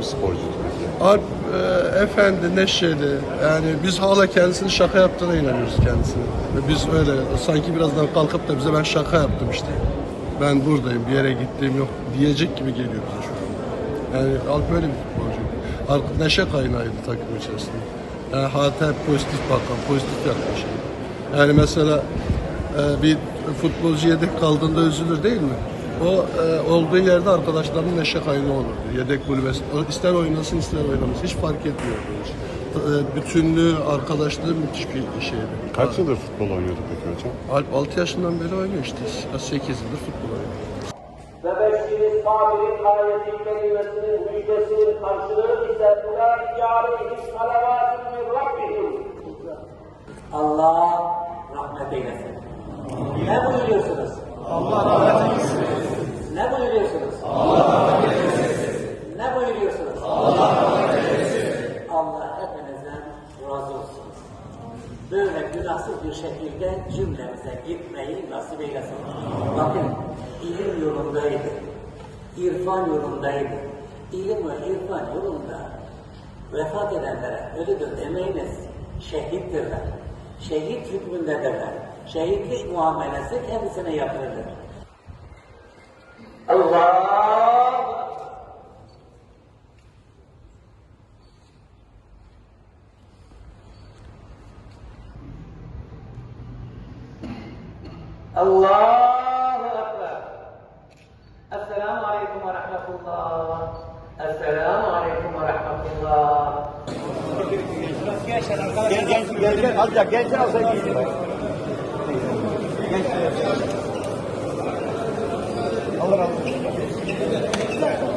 sporcuydu peki? Alp e, efendi, neşeli. Yani biz hala kendisinin şaka yaptığına inanıyoruz kendisine. Ve Biz öyle sanki birazdan kalkıp da bize ben şaka yaptım işte. Ben buradayım, bir yere gittiğim yok diyecek gibi geliyor bize şu an. Yani Alp öyle bir futbolcu. Alp neşe kaynağıydı takım içerisinde. Yani hayata hep pozitif bakan, pozitif yaklaşan. Yani mesela e, bir futbolcu yedek kaldığında üzülür değil mi? O e, olduğu yerde arkadaşlarının neşe kaynağı olurdu. Yedek kulübesi. İster oynasın ister oynamasın. Hiç fark etmiyordu. E, bütünlüğü, arkadaşlığı müthiş bir şeydi. Kaç yıldır futbol oynuyordu peki hocam? Alp 6 yaşından beri oynuyor işte. 8 yıldır futbol oynuyor. ve beşşiri sabirin ayeti kelimesinin müjdesinin karşılığı ise ulaike aleyhim salavatun min rabbihim. Allah rahmet eylesin. Ne buyuruyorsunuz? Allah rahmet eylesin. Ne buyuruyorsunuz? Allah eylesin. Ne buyuruyorsunuz? Allah eylesin. Allah hepinizden razı olsun. Böyle günahsız bir şekilde cümlemize gitmeyi nasip eylesin. Bakın ilim yolundaydı. İrfan yolundaydı. İlim ve irfan yolunda vefat edenlere ölüdür demeyiniz. Şehittirler. Şehit hükmündedirler. Şehitlik muamelesi kendisine yapılır. الله الله أكبر. السلام عليكم ورحمة الله. السلام عليكم ورحمة الله. Gel gel gel gel. Azıcık gel gel azıcık. Allah razı olsun.